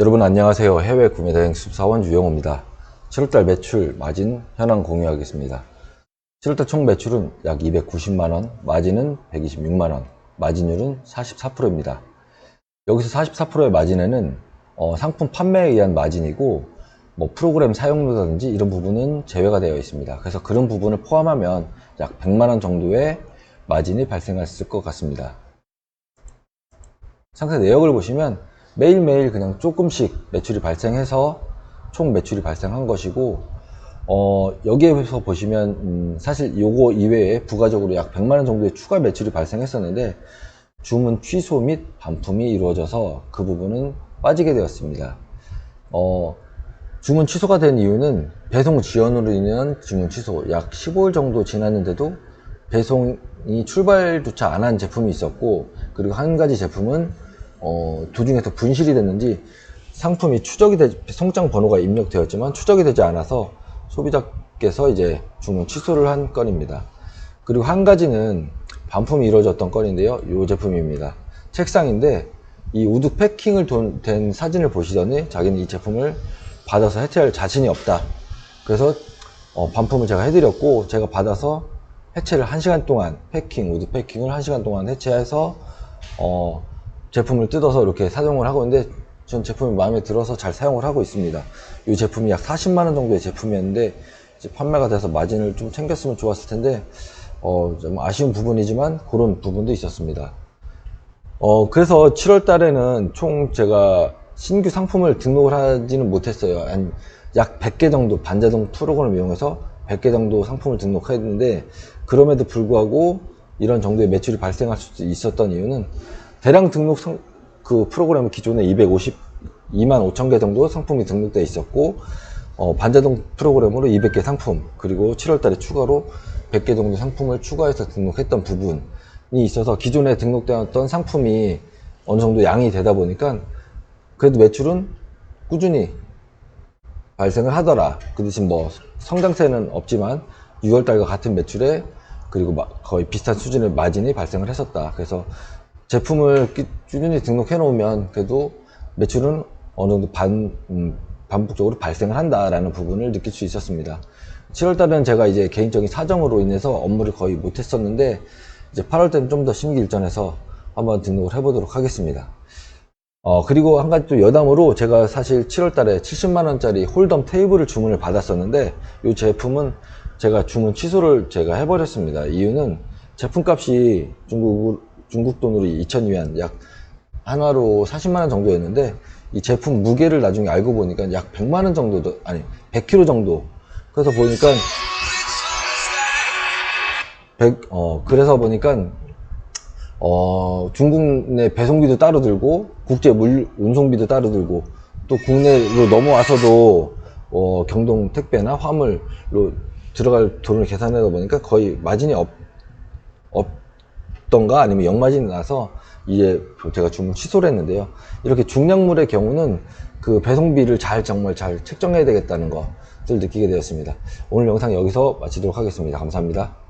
여러분 안녕하세요. 해외 구매 대행 14원 유영호입니다. 7월달 매출 마진 현황 공유하겠습니다. 7월달 총 매출은 약 290만원, 마진은 126만원, 마진율은 44%입니다. 여기서 44%의 마진에는 어, 상품 판매에 의한 마진이고 뭐 프로그램 사용료라든지 이런 부분은 제외가 되어 있습니다. 그래서 그런 부분을 포함하면 약 100만원 정도의 마진이 발생했을 것 같습니다. 상세 내역을 보시면 매일매일 그냥 조금씩 매출이 발생해서 총 매출이 발생한 것이고 어, 여기에서 보시면 음, 사실 요거 이외에 부가적으로 약 100만원 정도의 추가 매출이 발생했었는데 주문 취소 및 반품이 이루어져서 그 부분은 빠지게 되었습니다. 어, 주문 취소가 된 이유는 배송 지연으로 인한 주문 취소 약 15일 정도 지났는데도 배송이 출발조차 안 한 제품이 있었고 그리고 한 가지 제품은 어, 도중에서 분실이 됐는지 상품이 추적이 되, 송장 번호가 입력되었지만 추적이 되지 않아서 소비자께서 이제 주문 취소를 한 건입니다. 그리고 한 가지는 반품이 이루어졌던 건인데요. 이 제품입니다. 책상인데 이 우드 패킹을 돈- 된 사진을 보시더니 자기는 이 제품을 받아서 해체할 자신이 없다. 그래서 어, 반품을 제가 해드렸고 제가 받아서 해체를 1시간 동안 패킹, 우드 패킹을 1시간 동안 해체해서 어, 제품을 뜯어서 이렇게 사용을 하고 있는데 전 제품이 마음에 들어서 잘 사용을 하고 있습니다. 이 제품이 약 40만원 정도의 제품이었는데 판매가 돼서 마진을 좀 챙겼으면 좋았을 텐데 어, 좀 아쉬운 부분이지만 그런 부분도 있었습니다. 어, 그래서 7월 달에는 총 제가 신규 상품을 등록을 하지는 못했어요. 한 약 100개 정도 반자동 프로그램을 이용해서 100개 정도 상품을 등록했는데 그럼에도 불구하고 이런 정도의 매출이 발생할 수 있었던 이유는 대량 등록 상, 그 프로그램은 기존에 250, 2만 5천 개 정도 상품이 등록되어 있었고 어, 반자동 프로그램으로 200개 상품 그리고 7월 달에 추가로 100개 정도 상품을 추가해서 등록했던 부분이 있어서 기존에 등록되었던 상품이 어느 정도 양이 되다 보니까 그래도 매출은 꾸준히 발생을 하더라. 그 대신 뭐 성장세는 없지만 6월 달과 같은 매출에 그리고 마- 거의 비슷한 수준의 마진이 발생을 했었다. 그래서 제품을 끼- 꾸준히 등록해 놓으면 그래도 매출은 어느 정도 반, 음, 반복적으로 발생을 한다라는 부분을 느낄 수 있었습니다. 7월 달은 제가 이제 개인적인 사정으로 인해서 업무를 거의 못 했었는데 이제 8월 때는 좀 더 심기일전해서 한번 등록을 해보도록 하겠습니다. 어, 그리고 한 가지 또 여담으로 제가 사실 7월 달에 70만원짜리 홀덤 테이블을 주문을 받았었는데 이 제품은 제가 주문 취소를 제가 해버렸습니다. 이유는 제품값이 중국, 중국 돈으로 2,000위안 약 한화로 40만 원 정도였는데 이 제품 무게를 나중에 알고 보니까 약 100만 원 정도, 아니 100kg 정도. 그래서 보니까 100, 어, 그래서 보니까 어, 중국 내 배송비도 따로 들고, 국제 물, 운송비도 따로 들고, 또 국내로 넘어와서도, 어, 경동 택배나 화물로 들어갈 돈을 계산하다 보니까 거의 마진이 없, 없 던가 아니면 역마진이 나서 이게 제가 주문 취소를 했는데요. 이렇게 중량물의 경우는 그 배송비를 잘 정말 잘 책정해야 되겠다는 것을 느끼게 되었습니다. 오늘 영상 여기서 마치도록 하겠습니다. 감사합니다.